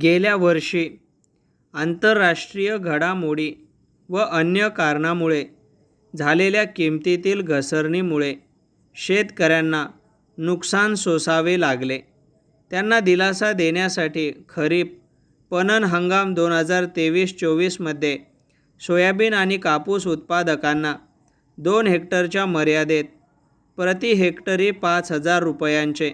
गेल्या वर्षी आंतरराष्ट्रीय घडामोडी व अन्य कारणामुळे झालेल्या किमतीतील घसरणीमुळे शेतकऱ्यांना नुकसान सोसावे लागले. त्यांना दिलासा देण्यासाठी खरीप पणन हंगाम दोन हजार तेवीस चोवीसमध्ये सोयाबीन आणि कापूस उत्पादकांना दोन हेक्टरच्या मर्यादेत प्रति हेक्टरी पाच हजार रुपयांचे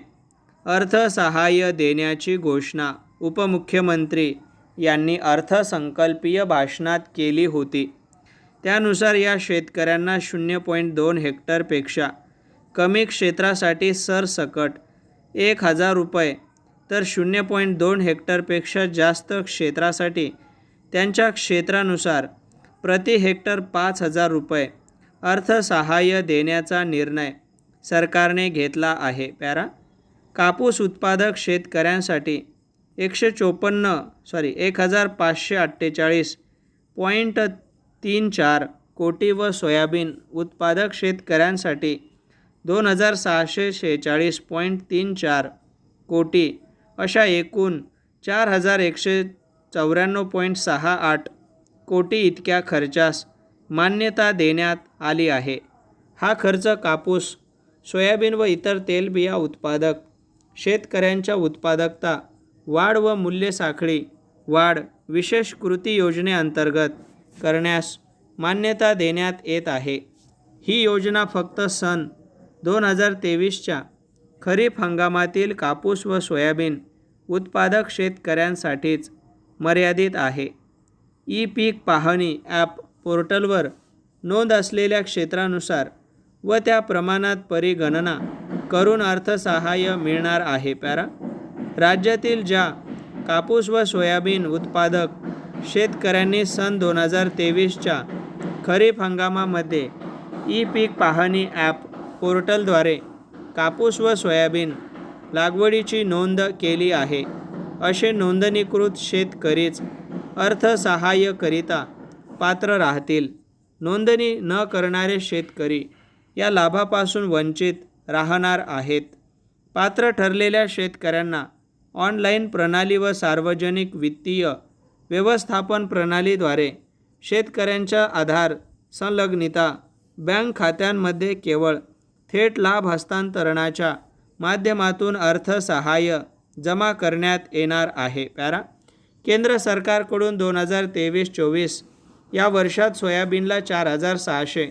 अर्थसहाय्य देण्याची घोषणा उपमुख्यमंत्री यांनी अर्थसंकल्पीय भाषणात केली होती. त्यानुसार या शेतकऱ्यांना शून्य पॉईंट दोन हेक्टरपेक्षा कमी क्षेत्रासाठी सरसकट एक हजार रुपये तर शून्य पॉईंट दोन हेक्टरपेक्षा जास्त क्षेत्रासाठी त्यांच्या क्षेत्रानुसार प्रति हेक्टर पाच हजार रुपये अर्थसहाय्य देण्याचा निर्णय सरकारने घेतला आहे. पॅरा कापूस उत्पादक शेतकऱ्यांसाठी एकशे चोपन्न सॉरी एक हजार पाचशे अठ्ठेचाळीस पॉईंट तीन चार कोटी व सोयाबीन उत्पादक शेतकऱ्यांसाठी दोन हजार सहाशे शेहेचाळीस पॉईंट तीन चार कोटी अशा एकूण चार हजार एकशे चौऱ्याण्णव पॉईंट सहा आठ कोटी इतक्या खर्चास मान्यता देण्यात आली आहे. हा खर्च कापूस सोयाबीन व इतर तेलबिया उत्पादक शेतकऱ्यांच्या उत्पादकता वाढ व मूल्य साखळी वाढ विशेष कृती योजनेअंतर्गत करण्यास मान्यता देण्यात येत आहे. ही योजना फक्त सन दोन हजार तेवीसच्या खरीप हंगामातील कापूस व सोयाबीन उत्पादक शेतकऱ्यांसाठीच मर्यादित आहे. ई पीक पाहणी ॲप पोर्टलवर नोंद असलेल्या क्षेत्रानुसार व त्या प्रमाणात परिगणना करून अर्थसहाय्य मिळणार आहे पॅरा राज्यातील ज्या कापूस व सोयाबीन उत्पादक शेतकऱ्यांनी सन दोन हजार तेवीसच्या खरीप हंगामामध्ये ई पीक पाहणी ॲप पोर्टलद्वारे कापूस व सोयाबीन लागवडीची नोंद केली आहे. असे नोंदणीकृत शेतकरीच अर्थसहाय्यकरिता पात्र राहतील. नोंदणी न करणारे शेतकरी या लाभापासून वंचित राहणार आहेत. पात्र ठरलेल्या शेतकऱ्यांना ऑनलाईन प्रणाली व सार्वजनिक वित्तीय व्यवस्थापन प्रणालीद्वारे शेतकऱ्यांच्या आधार संलग्निता बँक खात्यांमध्ये केवळ थेट लाभ हस्तांतरणाच्या माध्यमातून अर्थसहाय्य जमा करण्यात येणार आहे. पॅरा केंद्र सरकारकडून दोन हजार तेवीस चोवीस या वर्षात सोयाबीनला चार हजार सहाशे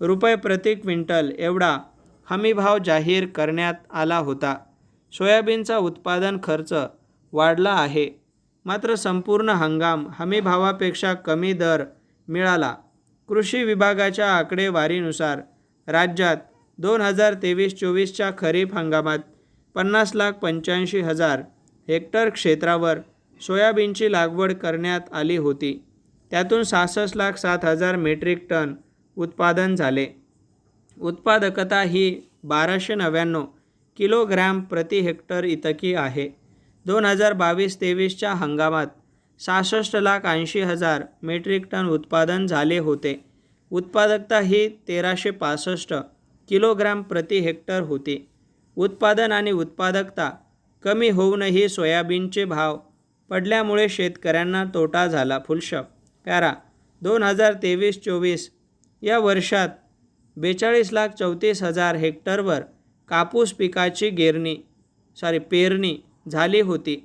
रुपये प्रति क्विंटल एवढा हमीभाव जाहीर करण्यात आला होता. सोयाबीनचा उत्पादन खर्च वाढला आहे. मात्र संपूर्ण हंगाम हमीभावापेक्षा कमी दर मिळाला. कृषी विभागाच्या आकडेवारीनुसार राज्यात दोन हजार तेवीस चोवीसच्या खरीप हंगामात पन्नास लाख पंच्याऐंशी हजार हेक्टर क्षेत्रावर सोयाबीनची लागवड करण्यात आली होती. त्यातून सहासष्ट लाख सात हजार मेट्रिक टन उत्पादन झाले. उत्पादकता ही बाराशे नव्याण्णव किलोग्रॅम प्रति हेक्टर इतकी आहे. दोन हजार बावीस तेवीसच्या हंगामात सहासष्ट लाख ऐंशी हजार मेट्रिक टन उत्पादन झाले होते. उत्पादकता ही तेराशे पासष्ट किलोग्रॅम प्रति हेक्टर होती. उत्पादन आणि उत्पादकता कमी होऊनही सोयाबीनचे भाव पडल्यामुळे शेतकऱ्यांना तोटा झाला. फुलशप पॅरा दोन हजार तेवीस चोवीस या वर्षात बेचाळीस लाख चौतीस हजार हेक्टरवर कापूस पिकाची गिरणी सॉरी पेरणी झाली होती.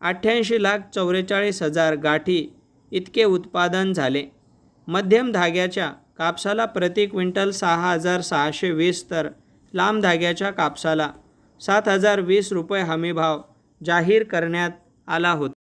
अठ्ठ्याऐंशी लाख चौवेचाळीस हजार गाठी इतके उत्पादन झाले. मध्यम धाग्याच्या कापसाला प्रति क्विंटल सहा हजार सहाशे वीस तर लांब धाग्याच्या कापसाला सात हजार वीस रुपये हमीभाव जाहीर करण्यात आला होता.